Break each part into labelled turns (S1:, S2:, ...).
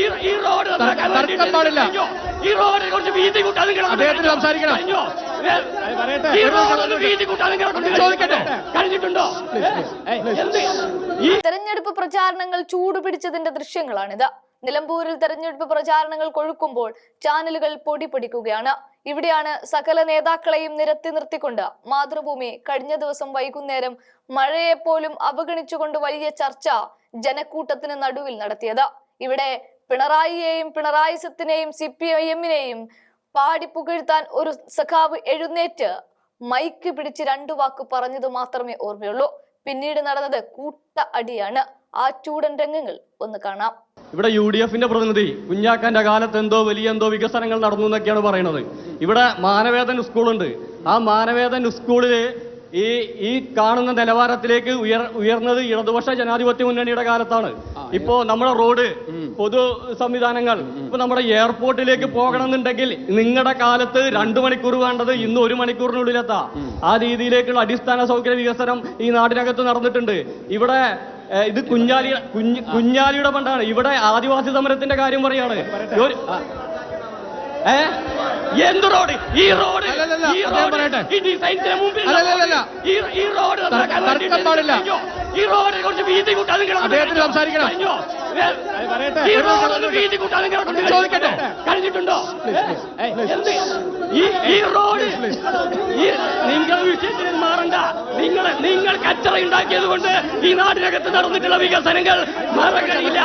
S1: ഈ റോഡ്
S2: തർക്കം പാടില്ല.
S1: ഈ റോഡിനെ കുറിച്ച് വീതി കൂട്ടാൻ നിങ്ങൾ
S2: അദ്ദേഹത്തിന് സംസാരിക്കണം.
S1: ഈ റോഡിന് വീതി കൂട്ടാൻ
S2: ചോദിക്കട്ടെ.
S1: കഴിഞ്ഞിട്ടുണ്ടോ? എന്ത് ഈ
S3: തെരഞ്ഞെടുപ്പ് പ്രചാരണങ്ങൾ ചൂടുപിടിച്ചതിന്റെ ദൃശ്യങ്ങളാണിത്. നിലമ്പൂരിൽ തെരഞ്ഞെടുപ്പ് പ്രചാരണങ്ങൾ കൊഴുക്കുമ്പോൾ ചാനലുകൾ പൊടി പിടിക്കുകയാണ്. ഇവിടെയാണ് സകല നേതാക്കളെയും നിരത്തി നിർത്തിക്കൊണ്ട് മാതൃഭൂമി കഴിഞ്ഞ ദിവസം വൈകുന്നേരം മഴയെപ്പോലും അവഗണിച്ചുകൊണ്ട് വലിയ ചർച്ച ജനക്കൂട്ടത്തിന് നടുവിൽ നടത്തിയത്. ഇവിടെ പിണറായിയെയും പിണറായി സത്തിനെയും സി പി ഐ എമ്മിനെയും പാടി പുകഴ്ത്താൻ ഒരു സഖാവ് എഴുന്നേറ്റ് മൈക്ക് പിടിച്ച് രണ്ടു വാക്ക് പറഞ്ഞത് മാത്രമേ ഓർമ്മയുള്ളൂ. പിന്നീട് നടന്നത് കൂട്ട അടിയാണ്. ആ ചൂടൻ രംഗങ്ങൾ ഒന്ന് കാണാം.
S1: ഇവിടെ യു ഡി എഫിന്റെ പ്രതിനിധി കുഞ്ഞാക്കാന്റെ കാലത്ത് എന്തോ വലിയ എന്തോ വികസനങ്ങൾ നടന്നു എന്നൊക്കെയാണ് പറയുന്നത്. ഇവിടെ മാനവേദൻ സ്കൂളുണ്ട്. ആ മാനവേദൻ സ്കൂളിൽ ഈ ഈ കാണുന്ന നിലവാരത്തിലേക്ക് ഉയർ ഉയർന്നത് ഇടതുപക്ഷ ജനാധിപത്യ മുന്നണിയുടെ കാലത്താണ്. ഇപ്പോ നമ്മുടെ റോഡ് പൊതു സംവിധാനങ്ങൾ ഇപ്പൊ നമ്മുടെ എയർപോർട്ടിലേക്ക് പോകണമെന്നുണ്ടെങ്കിൽ നിങ്ങളുടെ കാലത്ത് രണ്ടു മണിക്കൂർ വേണ്ടത് ഇന്ന് ഒരു മണിക്കൂറിനുള്ളിലെത്താം. ആ രീതിയിലേക്കുള്ള അടിസ്ഥാന സൗകര്യ വികസനം ഈ നാടിനകത്ത് നടന്നിട്ടുണ്ട്. ഇവിടെ ഇത് കുഞ്ഞാലി കുഞ്ഞ് കുഞ്ഞാലിയുടെ പണ്ടാണ്. ഇവിടെ ആദിവാസി സമരത്തിന്റെ കാര്യം പറയാണ്. ഏ? എന്ത് റോഡ്? ഈ റോഡ് ഈ റോഡ്. ഈ ഡിസൈൻസിന് മുമ്പിൽ ഈ റോഡ്
S2: തർക്കം പാടില്ല.
S1: ഈ റോഡിനെ കുറിച്ച് വീതി കൂട്ടാതെ
S2: അദ്ദേഹത്തിന് സംസാരിക്കണം.
S1: ഈ റോഡിന് വീതി കൂട്ടാതെ
S2: ചോദിക്കട്ടെ.
S1: കഴിഞ്ഞിട്ടുണ്ടോ? എന്ത്? ഈ റോഡ് നിങ്ങൾ വിഷയത്തിൽ മാറണ്ട. നിങ്ങൾ നിങ്ങൾ കച്ചറ ഉണ്ടാക്കിയത് കൊണ്ട് ഈ നാടിനകത്ത് നടന്നിട്ടുള്ള വികസനങ്ങൾ മാറാൻ കഴിയില്ല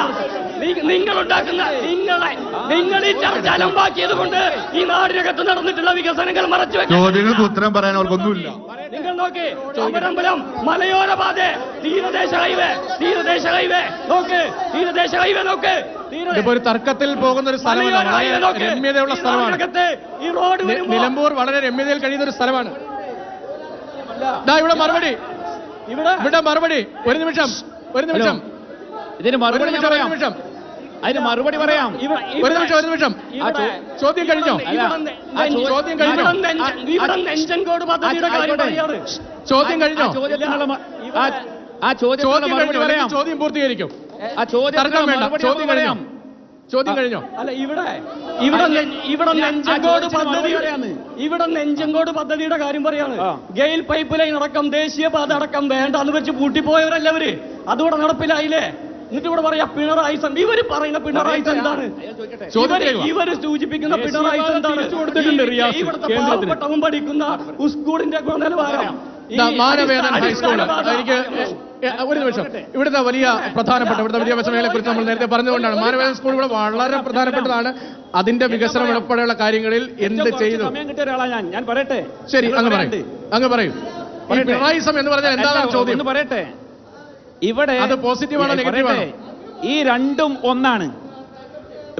S1: നിങ്ങൾ ഉണ്ടാക്കുന്ന നിങ്ങളെ നിങ്ങൾ ഈ ചർച്ച അലമ്പാക്കിയത് കൊണ്ട് ഈ നാടിനകത്ത് നടന്നിട്ടുള്ള വികസനങ്ങൾ മറച്ചു
S4: ചോദ്യങ്ങൾക്ക് ഉത്തരം പറയാൻ അവർക്കൊന്നുമില്ല.
S1: നിങ്ങൾ നോക്ക് അമരമ്പലം മലയോര പാത തീരദേശ ഹൈവേ തീരദേശ ഹൈവേ നോക്ക് തീരദേശ ഹൈവേ നോക്ക്.
S2: ഇതിപ്പോ ഒരു തർക്കത്തിൽ പോകുന്ന ഒരു
S1: സ്ഥലമാണ്.
S2: രമ്യതയുള്ള സ്ഥലമാണ്. നിലമ്പൂർ വളരെ രമ്യതയിൽ കഴിയുന്ന ഒരു സ്ഥലമാണ്. ഇവിടെ മറുപടി.
S1: ഇവിടെ
S2: ഇവിടെ മറുപടി. ഒരു നിമിഷം. ഒരു നിമിഷം.
S5: ഇതിന് മറുപടി
S2: നിമിഷം.
S5: അതിന് മറുപടി പറയാം.
S2: ഒരു നിമിഷം ഒരു നിമിഷം.
S5: ആ
S2: ചോദ്യം കഴിഞ്ഞോ?
S5: ആ
S2: ചോദ്യം കഴിഞ്ഞോ? ചോദ്യം കഴിഞ്ഞോ?
S5: ആ
S2: ചോദ്യം
S5: മറുപടി പറയാം.
S2: ചോദ്യം പൂർത്തീകരിക്കും.
S5: ആ
S2: ചോദ്യം വേണ്ട. ചോദ്യം കഴിഞ്ഞോ?
S5: പറയാം.
S2: ചോദ്യം കഴിഞ്ഞോ?
S1: അല്ല ഇവിടെ ഇവിടെ ഇവിടെ നെഞ്ചങ്കോട്
S5: പദ്ധതിയുടെയാണ്
S1: പദ്ധതി ഇവിടെ നെഞ്ചങ്കോട് പദ്ധതിയുടെ കാര്യം പറയാണ്. ഗെയിൽ പൈപ്പ് ലൈൻ അടക്കം ദേശീയപാത അടക്കം വേണ്ട എന്ന് വെച്ച് പൂട്ടിപ്പോയവരല്ലവര് അതുകൂടെ നടപ്പിലായില്ലേ? എന്നിട്ട് ഇവിടെ പറയാ പിണറായി സന്ധി ഇവർ പറയുന്ന പിണറായി എന്താണ്?
S5: അയ്യോ, ചോദിക്കട്ടെ.
S1: ഇവർ സൂചിപ്പിക്കുന്ന പിണറായി എന്താണ്? ഇവിടുത്തെ പാവപ്പെട്ടവും പഠിക്കുന്ന സ്കൂളിന്റെ ഗുണനിലവാരം.
S2: മാനവേദൻ ഹൈസ്കൂൾ എനിക്ക് ഒരു നിമിഷം. ഇവിടുത്തെ വലിയ പ്രധാനപ്പെട്ട ഇവിടുത്തെ വിദ്യാഭ്യാസ മേഖലയെ കുറിച്ച് നമ്മൾ നേരത്തെ പറഞ്ഞുകൊണ്ടാണ് മാനവേദൻ സ്കൂൾ ഇവിടെ വളരെ പ്രധാനപ്പെട്ടതാണ്. അതിന്റെ വികസനം ഉൾപ്പെടെയുള്ള കാര്യങ്ങളിൽ എന്ത് ചെയ്തു?
S5: ഞാൻ. ഞാൻ പറയട്ടെ.
S2: ശരി അങ്ങ് പറയും. അങ്ങ് പറയും.
S5: പിണറായി
S2: സമയം എന്ന് പറഞ്ഞാൽ എന്താണ് ചോദ്യം?
S5: ഒന്ന് പറയട്ടെ. ഇവിടെ
S2: അത് പോസിറ്റീവാണോ
S5: പറയട്ടെ. ഈ രണ്ടും ഒന്നാണ്.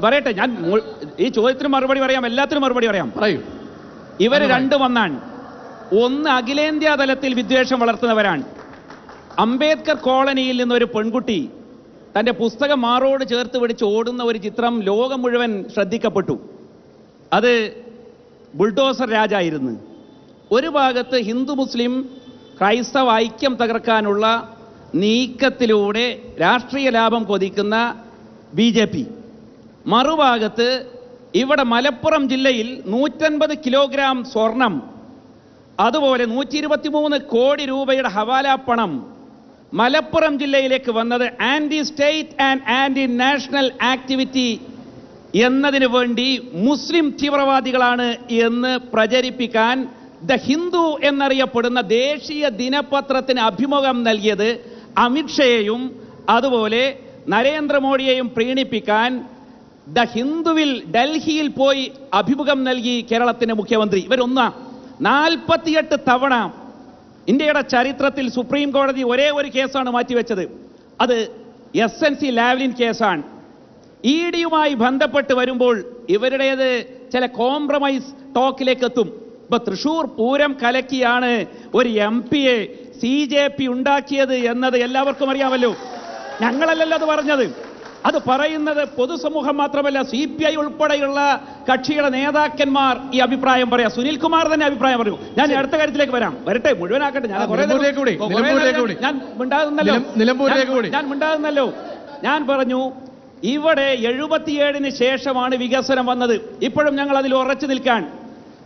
S5: പറയട്ടെ ഞാൻ ഈ ചോദ്യത്തിന് മറുപടി പറയാം എല്ലാത്തിനും മറുപടി പറയാം.
S2: പറയൂ.
S5: ഇവർ രണ്ടും ഒന്നാണ്. ഒന്ന് അഖിലേന്ത്യാ തലത്തിൽ വിദ്വേഷം വളർത്തുന്നവരാണ്. അംബേദ്കർ കോളനിയിൽ നിന്ന് ഒരു പെൺകുട്ടി തന്റെ പുസ്തകം മാറോട് ചേർത്ത് പിടിച്ച് ഓടുന്ന ഒരു ചിത്രം ലോകം മുഴുവൻ ശ്രദ്ധിക്കപ്പെട്ടു. അത് ബുൾഡോസർ രാജായിരുന്നു. ഒരു ഭാഗത്ത് ഹിന്ദു മുസ്ലിം ക്രൈസ്തവ ഐക്യം തകർക്കാനുള്ള നീക്കത്തിലൂടെ രാഷ്ട്രീയ ലാഭം കൊതിക്കുന്ന ബി ജെ പി. മറുഭാഗത്ത് ഇവിടെ മലപ്പുറം ജില്ലയിൽ നൂറ്റൻപത് കിലോഗ്രാം സ്വർണം അതുപോലെ നൂറ്റി ഇരുപത്തിമൂന്ന് കോടി രൂപയുടെ ഹവാല പണം മലപ്പുറം ജില്ലയിലേക്ക് വന്നത് anti state and anti national activity എന്നതിന് വേണ്ടി മുസ്ലിം തീവ്രവാദികളാണ് എന്ന് പ്രചരിപ്പിക്കാൻ ദ ഹിന്ദു എന്നറിയപ്പെടുന്ന ദേശീയ ദിനപത്രത്തിന് അഭിമുഖം നൽകിയത് അമിത്ഷയെയും അതുപോലെ നരേന്ദ്രമോദിയെയും പ്രീണിപ്പിക്കാൻ ദ ഹിന്ദുവിൽ ഡൽഹിയിൽ പോയി അഭിമുഖം നൽകി കേരളത്തിന്റെ മുഖ്യമന്ത്രി. ഇവരൊന്ന നാൽപ്പത്തിയെട്ട് തവണ ഇന്ത്യയുടെ ചരിത്രത്തിൽ സുപ്രീം കോടതി ഒരേ ഒരു കേസാണ് മാറ്റിവെച്ചത്. അത് എസ് എൻ സി ലാവ്ലിൻ കേസാണ്. ഇ ഡിയുമായി ബന്ധപ്പെട്ട് വരുമ്പോൾ ഇവരുടേത് ചില കോംപ്രമൈസ് ടോക്കിലേക്ക് എത്തും ഇപ്പൊ തൃശൂർ പൂരം കലക്കിയാണ് ഒരു എം പിയെ സി ജെ പി ഉണ്ടാക്കിയത് എന്നത് എല്ലാവർക്കും അറിയാമല്ലോ. ഞങ്ങളല്ലല്ലോ അത് പറഞ്ഞത്. അത് പറയുന്നത് പൊതുസമൂഹം മാത്രമല്ല സി പി ഐ ഉൾപ്പെടെയുള്ള കക്ഷിയുടെ നേതാക്കന്മാർ ഈ അഭിപ്രായം പറയാം. സുനിൽകുമാർ തന്നെ അഭിപ്രായം പറഞ്ഞു ഞാൻ അടുത്ത കാര്യത്തിലേക്ക് വരാം. വരട്ടെ മുഴുവനാക്കട്ടെ. ഞാൻ. ഞാൻ മിണ്ടാകുന്നല്ലോ. ഞാൻ മിണ്ടാകുന്നല്ലോ ഞാൻ പറഞ്ഞു ഇവിടെ എഴുപത്തിയേഴിന് ശേഷമാണ് വികസനം വന്നത്. ഇപ്പോഴും ഞങ്ങൾ അതിൽ ഉറച്ചു നിൽക്കാൻ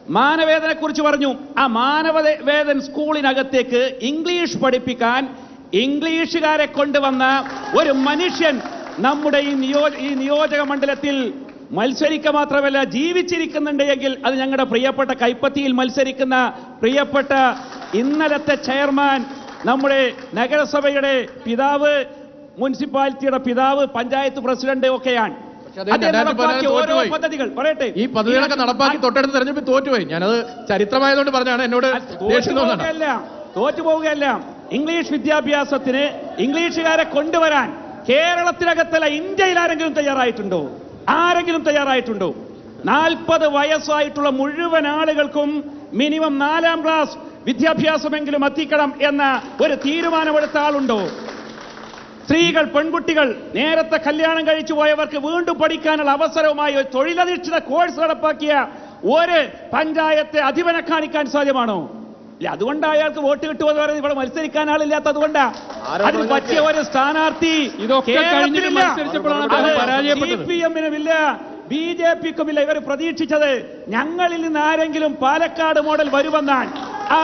S5: മാനവേദനെ കുറിച്ച് പറഞ്ഞു. ആ മാനവവേദൻ സ്കൂളിനകത്തേക്ക് ഇംഗ്ലീഷ് പഠിപ്പിക്കാൻ ഇംഗ്ലീഷുകാരെ കൊണ്ടുവന്ന ഒരു മനുഷ്യൻ നമ്മുടെ ഈ നിയോ ഈ നിയോജക മണ്ഡലത്തിൽ മത്സരിക്കുക മാത്രമല്ല ജീവിച്ചിരിക്കുന്നുണ്ട് എങ്കിൽ അത് ഞങ്ങളുടെ പ്രിയപ്പെട്ട കൈപ്പത്തിയിൽ മത്സരിക്കുന്ന പ്രിയപ്പെട്ട ഇന്നലത്തെ ചെയർമാൻ നമ്മുടെ നഗരസഭയുടെ പിതാവ് മുനിസിപ്പാലിറ്റിയുടെ പിതാവ് പഞ്ചായത്ത് പ്രസിഡന്റ് ഒക്കെയാണ്. ഓരോ പദ്ധതികൾ. പറയട്ടെ.
S2: ഈ പദ്ധതികളൊക്കെ നടപ്പാക്കി തൊട്ടടുത്ത് തെരഞ്ഞെടുപ്പ് തോറ്റുപോയി. ഞാനത് ചരിത്രമായതുകൊണ്ട് പറഞ്ഞാണ് എന്നോട്
S5: തോറ്റുപോവുകയല്ല. ഇംഗ്ലീഷ് വിദ്യാഭ്യാസത്തിന് ഇംഗ്ലീഷുകാരെ കൊണ്ടുവരാൻ കേരളത്തിനകത്തല്ല ഇന്ത്യയിൽ ആരെങ്കിലും തയ്യാറായിട്ടുണ്ടോ? ആരെങ്കിലും തയ്യാറായിട്ടുണ്ടോ? നാൽപ്പത് വയസ്സായിട്ടുള്ള മുഴുവൻ ആളുകൾക്കും മിനിമം നാലാം ക്ലാസ് വിദ്യാഭ്യാസമെങ്കിലും എത്തിക്കണം എന്ന ഒരു തീരുമാനമെടുത്ത ആളുണ്ടോ? സ്ത്രീകൾ പെൺകുട്ടികൾ നേരത്തെ കല്യാണം കഴിച്ചു പോയവർക്ക് വീണ്ടും പഠിക്കാനുള്ള അവസരവുമായി ഒരു തൊഴിലധിഷ്ഠിത കോഴ്സ് നടപ്പാക്കിയ ഒരു പഞ്ചായത്തെ അധിപനെ കാണിക്കാൻ സാധ്യമാണോ? ഇല്ല അതുകൊണ്ട് അയാൾക്ക് വോട്ട് കിട്ടുമെന്ന് പറയുന്നത് ഇവിടെ മത്സരിക്കാൻ ആളില്ലാത്ത അതുകൊണ്ടാ. അതിന് പറ്റിയ ഒരു സ്ഥാനാർത്ഥി ബി ജെ പിക്കുമില്ല ഇവർ പ്രതീക്ഷിച്ചത് ഞങ്ങളിൽ നിന്ന് ആരെങ്കിലും പാലക്കാട് മോഡൽ വരുമെന്നാണ്. ആ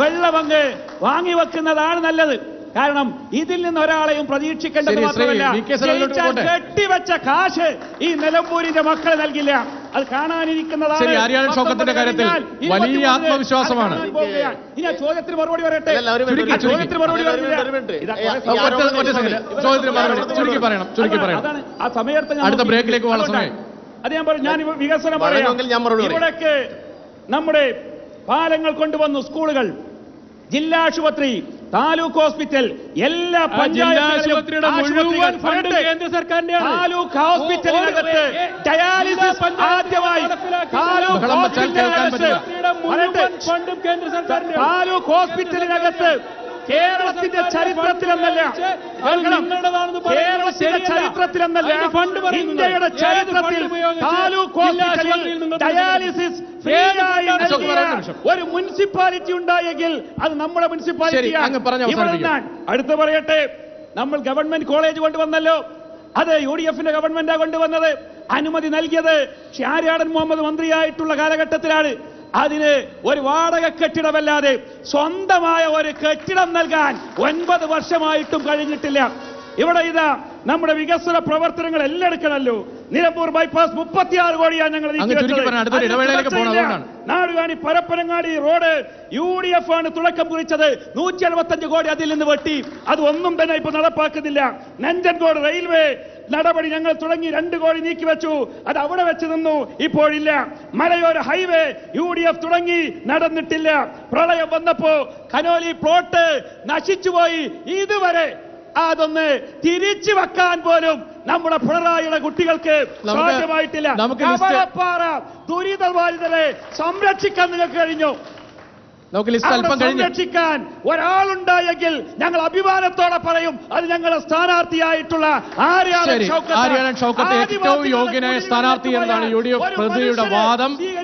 S5: വെള്ളപങ്ക് വാങ്ങിവെക്കുന്നതാണ് നല്ലത്. കാരണം ഇതിൽ നിന്ന് ഒരാളെയും പ്രതീക്ഷിക്കേണ്ടത് മാത്രമല്ല. ജയിച്ചാൽ കെട്ടിവെച്ച കാശ് ഈ നിലമ്പൂരിന്റെ മക്കളെ നൽകില്ല. അത് കാണാനിരിക്കുന്നതാണ്.
S2: ശരി, ആര്യാടൻ ഷൗക്കത്തിന്റെ കാര്യത്തിൽ വലിയ ആത്മവിശ്വാസമാണ്.
S5: ഇനി ആ ചോദ്യത്തിന് മറുപടി പറയട്ടെ? ചോദ്യത്തിന് മറുപടി
S2: ചോദ്യത്തിന് മറുപടി. ചുരുക്കി പറയണം ചുരുക്കി പറയണം.
S5: ആ സമയത്ത്
S2: അടുത്ത ബ്രേക്കിലേക്ക് പോകാനുള്ള സമയം.
S5: അത് ഞാൻ പറഞ്ഞു ഞാൻ ഇവ- വികസനം പറയാം. ഇവിടേക്ക് നമ്മുടെ പാലങ്ങൾ കൊണ്ടുവന്നു സ്കൂളുകൾ. ജില്ലാ ആശുപത്രി താലൂക്ക് ഹോസ്പിറ്റൽ എല്ലാ
S2: ആശുപത്രിയുടെ മുഴുവൻ ഫണ്ട് കേന്ദ്ര സർക്കാരിന്റെയാണ്.
S5: താലൂക്ക് ഹോസ്പിറ്റലിനകത്ത് ഡയാലിസിസ് ആദ്യമായി താലൂക്ക് ഹോസ്പിറ്റലിനകത്ത് താലൂക്ക് ഹോസ്പിറ്റലിനകത്ത് കേരളത്തിന്റെ ചരിത്രത്തിലെന്നല്ല. കേരളത്തിന്റെ ചരിത്രത്തിലെന്നല്ല. ഇന്ത്യയുടെ ചരിത്രത്തിൽ താലൂക്ക് ഹോസ്പിറ്റലിൽ ഡയാലിസിസ് ഫ്രീ ആയി
S2: ഒരു
S5: മുനിസിപ്പാലിറ്റി ഉണ്ടായെങ്കിൽ അത് നമ്മുടെ
S2: മുനിസിപ്പാലിറ്റി
S5: മുനിസിപ്പാലിറ്റിയാണ്. അടുത്ത് പറയട്ടെ നമ്മൾ ഗവൺമെന്റ് കോളേജ് കൊണ്ടുവന്നല്ലോ. അത് യു ഡി എഫിന്റെ ഗവൺമെന്റാണ് കൊണ്ടുവന്നത്. അനുമതി നൽകിയത് ഷാരിയാടൻ മുഹമ്മദ് മന്ത്രിയായിട്ടുള്ള കാലഘട്ടത്തിലാണ്. അതിന് ഒരു വാടക കെട്ടിടമല്ലാതെ സ്വന്തമായ ഒരു കെട്ടിടം നൽകാൻ ഒൻപത് വർഷമായിട്ടും കഴിഞ്ഞിട്ടില്ല. ഇവിടെ ഇതാ നമ്മുടെ വികസന പ്രവർത്തനങ്ങൾ എല്ലാം എടുക്കണല്ലോ. നിലമ്പൂർ ബൈപ്പാസ് മുപ്പത്തിയാറ് കോടിയാണ് ഞങ്ങൾ. Nadukani Parappanangadi road U D F ആണ് തുടക്കം കുറിച്ചത്. നൂറ്റി എഴുപത്തഞ്ച് കോടി അതിൽ നിന്ന് വെട്ടി. അത് ഒന്നും തന്നെ ഇപ്പൊ നടപ്പാക്കുന്നില്ല. നഞ്ചൻകോട് റെയിൽവേ നടപടി ഞങ്ങൾ തുടങ്ങി രണ്ട് കോടി നീക്കി വെച്ചു. അത് അവിടെ വെച്ച് നിന്നു. ഇപ്പോഴില്ല. മലയോര ഹൈവേ യു ഡി എഫ് തുടങ്ങി. നടന്നിട്ടില്ല. പ്രളയം വന്നപ്പോ കനോലി പ്ലോട്ട് നശിച്ചുപോയി. ഇതുവരെ അതൊന്ന് തിരിച്ചു വെക്കാൻ പോലും നമ്മുടെ പിണറായിയുടെ കുട്ടികൾക്ക് സാധ്യമായിട്ടില്ല. ദുരിതബാധിതരെ സംരക്ഷിക്കാൻ നിങ്ങൾക്ക് കഴിഞ്ഞു.
S2: നമുക്ക് ലിസ്റ്റ് അല്പം കഴിഞ്ഞു.
S5: സംരക്ഷിക്കാൻ ഒരാളുണ്ടായെങ്കിൽ ഞങ്ങൾ അഭിമാനത്തോടെ പറയും അത് ഞങ്ങളുടെ സ്ഥാനാർത്ഥിയായിട്ടുള്ള ആര്യാടൻ
S2: ഷൗക്കത്ത്. ഏറ്റവും യോഗ്യനായ സ്ഥാനാർത്ഥി എന്നാണ് യു ഡി എഫ്
S5: പ്രതിയുടെ
S2: വാദം.